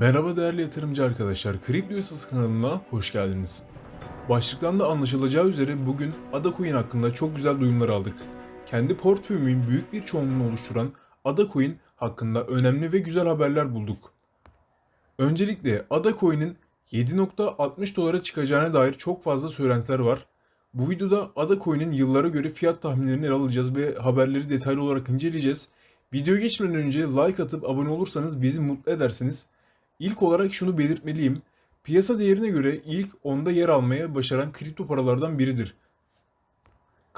Merhaba değerli yatırımcı arkadaşlar, Kripto Yasası kanalına hoş geldiniz. Başlıktan da anlaşılacağı üzere bugün Adacoin hakkında çok güzel duyumlar aldık. Kendi portföyümün büyük bir çoğunluğunu oluşturan Adacoin hakkında önemli ve güzel haberler bulduk. Öncelikle Adacoin'in 7.60 dolara çıkacağına dair çok fazla söylentiler var. Bu videoda Adacoin'in yıllara göre fiyat tahminlerini ele alacağız ve haberleri detaylı olarak inceleyeceğiz. Video geçmeden önce like atıp abone olursanız bizi mutlu edersiniz. İlk olarak şunu belirtmeliyim. Piyasa değerine göre ilk 10'da yer almaya başaran kripto paralardan biridir.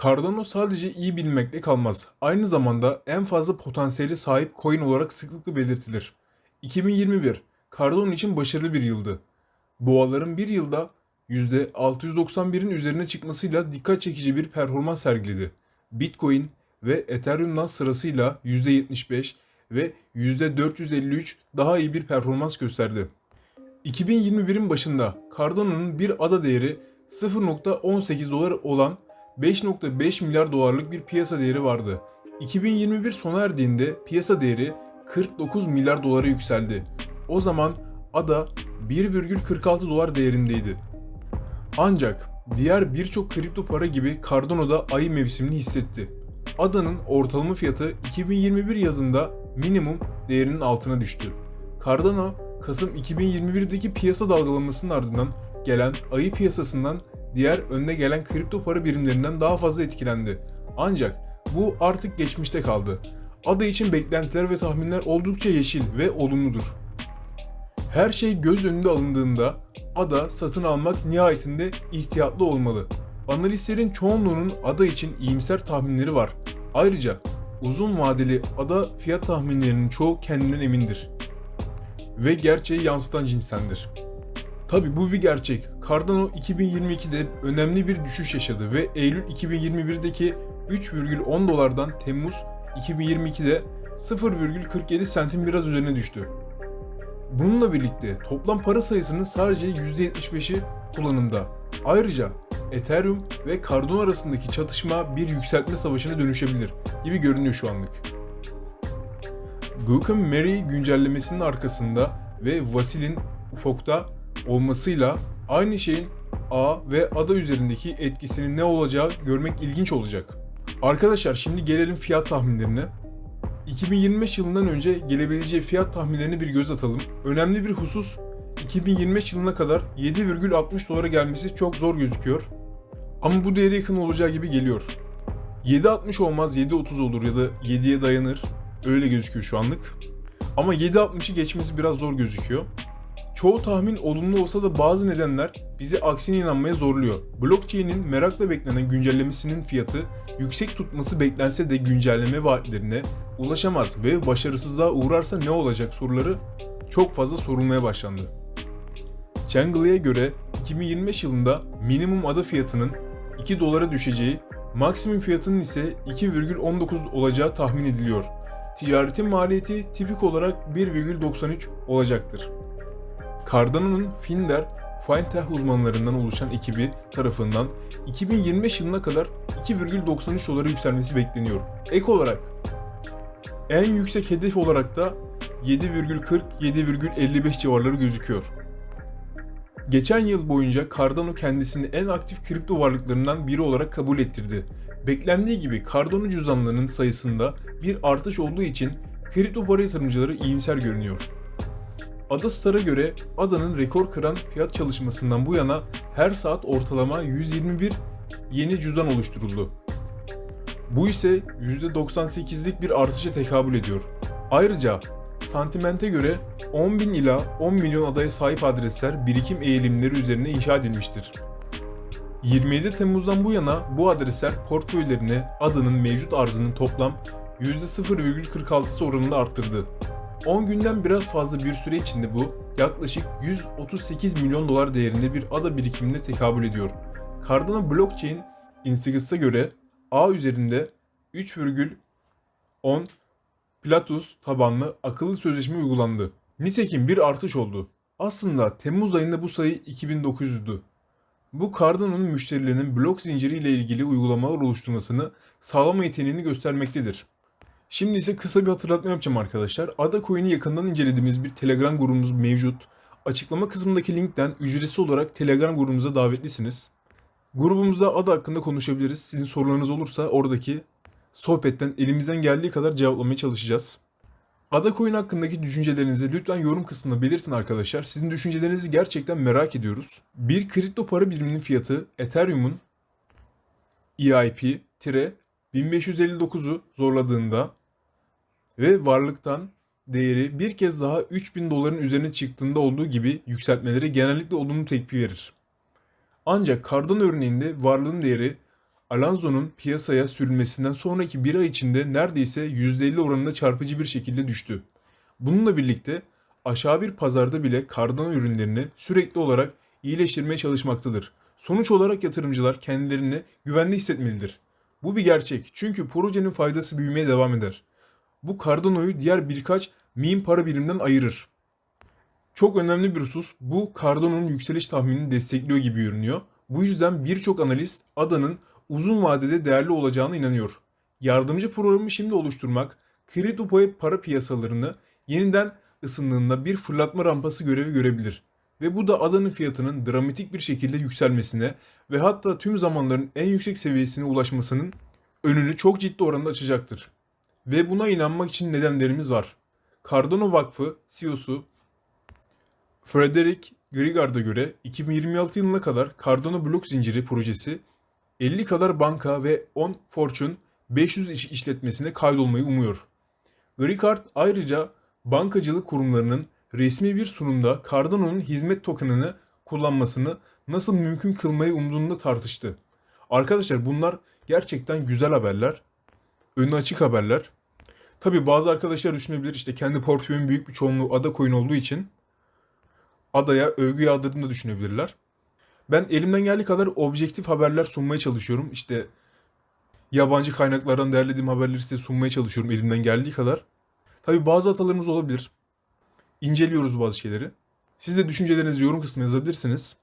Cardano sadece iyi bilinmekle kalmaz. Aynı zamanda en fazla potansiyeli sahip coin olarak sıklıkla belirtilir. 2021 Cardano için başarılı bir yıldı. Boğaların bir yılda %691'in üzerine çıkmasıyla dikkat çekici bir performans sergiledi. Bitcoin ve Ethereum'dan sırasıyla %75 ve %453 daha iyi bir performans gösterdi. 2021'in başında Cardano'nun bir ada değeri 0.18 dolar olan 5.5 milyar dolarlık bir piyasa değeri vardı. 2021 sona erdiğinde piyasa değeri 49 milyar dolara yükseldi. O zaman ada 1,46 dolar değerindeydi. Ancak diğer birçok kripto para gibi Cardano'da ayı mevsimini hissetti. ADA'nın ortalama fiyatı 2021 yazında minimum değerinin altına düştü. Cardano, Kasım 2021'deki piyasa dalgalanmasının ardından gelen ayı piyasasından diğer önde gelen kripto para birimlerinden daha fazla etkilendi. Ancak bu artık geçmişte kaldı. ADA için beklentiler ve tahminler oldukça yeşil ve olumludur. Her şey göz önünde alındığında ADA satın almak nihayetinde ihtiyatlı olmalı. Analistlerin çoğunluğunun ADA için iyimser tahminleri var. Ayrıca uzun vadeli ADA fiyat tahminlerinin çoğu kendinden emindir. Ve gerçeği yansıtan cinstendir. Tabi bu bir gerçek. Cardano 2022'de önemli bir düşüş yaşadı ve Eylül 2021'deki 3,10 dolardan Temmuz 2022'de 0,47 sentin biraz üzerine düştü. Bununla birlikte toplam para sayısının sadece %75'i kullanımda. Ayrıca Ethereum ve Cardano arasındaki çatışma bir yükseltme savaşına dönüşebilir gibi görünüyor şu anlık. Gucam Mary güncellemesinin arkasında ve Vasil'in ufukta olmasıyla aynı şeyin A ve ADA üzerindeki etkisinin ne olacağı görmek ilginç olacak. Arkadaşlar şimdi gelelim fiyat tahminlerine. 2025 yılından önce gelebileceği fiyat tahminlerine bir göz atalım. Önemli bir husus 2025 yılına kadar 7,60 dolara gelmesi çok zor gözüküyor. Ama bu değere yakın olacağı gibi geliyor. 7.60 olmaz 7.30 olur ya da 7'ye dayanır. Öyle gözüküyor şu anlık. Ama 7.60'ı geçmesi biraz zor gözüküyor. Çoğu tahmin olumlu olsa da bazı nedenler bizi aksine inanmaya zorluyor. Blockchain'in merakla beklenen güncellemesinin fiyatı yüksek tutması beklense de güncelleme vaatlerine ulaşamaz ve başarısızlığa uğrarsa ne olacak soruları çok fazla sorulmaya başlandı. Changle'ye göre 2025 yılında minimum ada fiyatının 2 dolara düşeceği, maksimum fiyatının ise 2,19 olacağı tahmin ediliyor. Ticaretin maliyeti tipik olarak 1,93 olacaktır. Cardano'nun Finder, Fintech uzmanlarından oluşan ekibi tarafından 2025 yılına kadar 2,93 dolara yükselmesi bekleniyor. Ek olarak en yüksek hedef olarak da 7,40-7,55 civarları gözüküyor. Geçen yıl boyunca Cardano kendisini en aktif kripto varlıklarından biri olarak kabul ettirdi. Beklendiği gibi Cardano cüzdanlarının sayısında bir artış olduğu için kripto para yatırımcıları iyimser görünüyor. Adastar'a göre ADA'nın rekor kıran fiyat çalışmasından bu yana her saat ortalama 121 yeni cüzdan oluşturuldu. Bu ise %98'lik bir artışa tekabül ediyor. Ayrıca Sentiment'e göre 10 bin ila 10 milyon adaya sahip adresler birikim eğilimleri üzerine inşa edilmiştir. 27 Temmuz'dan bu yana bu adresler portföylerine adanın mevcut arzının toplam %0,46'sı oranında arttırdı. 10 günden biraz fazla bir süre içinde bu yaklaşık 138 milyon dolar değerinde bir ada birikimine tekabül ediyor. Cardano Blockchain Insights'a göre A üzerinde 3,10 Platus tabanlı akıllı sözleşme uygulandı. Nitekim bir artış oldu. Aslında Temmuz ayında bu sayı 2900'dü. Bu Cardano'nun müşterilerinin blok zinciri ile ilgili uygulamalar oluşturmasını sağlama yeteneğini göstermektedir. Şimdi ise kısa bir hatırlatma yapacağım arkadaşlar. Ada Coin'i yakından incelediğimiz bir Telegram grubumuz mevcut. Açıklama kısmındaki linkten ücretsiz olarak Telegram grubumuza davetlisiniz. Grubumuzda ada hakkında konuşabiliriz. Sizin sorularınız olursa oradaki sohbetten elimizden geldiği kadar cevaplamaya çalışacağız. Ada Coin hakkındaki düşüncelerinizi lütfen yorum kısmında belirtin arkadaşlar. Sizin düşüncelerinizi gerçekten merak ediyoruz. Bir kripto para biriminin fiyatı Ethereum'un E EIP-1559'u zorladığında ve varlıktan değeri bir kez daha 3000 doların üzerine çıktığında olduğu gibi yükseltmeleri genellikle olumlu tepki verir. Ancak Cardano örneğinde varlığın değeri Alonso'nun piyasaya sürülmesinden sonraki bir ay içinde neredeyse %50 oranında çarpıcı bir şekilde düştü. Bununla birlikte aşağı bir pazarda bile Cardano ürünlerini sürekli olarak iyileştirmeye çalışmaktadır. Sonuç olarak yatırımcılar kendilerini güvende hissetmelidir. Bu bir gerçek çünkü projenin faydası büyümeye devam eder. Bu Cardano'yu diğer birkaç meme para birimden ayırır. Çok önemli bir husus bu Cardano'nun yükseliş tahminini destekliyor gibi görünüyor. Bu yüzden birçok analist ADA'nın uzun vadede değerli olacağına inanıyor. Yardımcı programı şimdi oluşturmak, kripto para piyasalarını yeniden ısındığında bir fırlatma rampası görevi görebilir. Ve bu da ADA'nın fiyatının dramatik bir şekilde yükselmesine ve hatta tüm zamanların en yüksek seviyesine ulaşmasının önünü çok ciddi oranda açacaktır. Ve buna inanmak için nedenlerimiz var. Cardano Vakfı CEO'su Frederick Grigard'a göre 2026 yılına kadar Cardano blok zinciri projesi 50 kadar banka ve 10 Fortune 500 iş işletmesine kaydolmayı umuyor. Grigard ayrıca bankacılık kurumlarının resmi bir sunumda Cardano'nun hizmet tokenını kullanmasını nasıl mümkün kılmayı umduğunu tartıştı. Arkadaşlar bunlar gerçekten güzel haberler. Önü açık haberler. Tabi bazı arkadaşlar düşünebilir işte kendi portföyün büyük bir çoğunluğu ada coin olduğu için adaya övgü yağdırdığını düşünebilirler. Ben elimden geldiği kadar objektif haberler sunmaya çalışıyorum. İşte yabancı kaynaklardan derlediğim haberleri size sunmaya çalışıyorum elimden geldiği kadar. Tabi bazı hatalarımız olabilir. İnceliyoruz bazı şeyleri. Siz de düşüncelerinizi yorum kısmına yazabilirsiniz.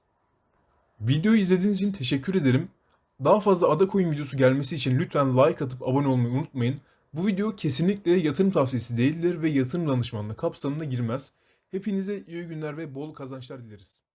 Videoyu izlediğiniz için teşekkür ederim. Daha fazla ada coin videosu gelmesi için lütfen like atıp abone olmayı unutmayın. Bu video kesinlikle yatırım tavsiyesi değildir ve yatırım danışmanlığı kapsamına girmez. Hepinize iyi günler ve bol kazançlar dileriz.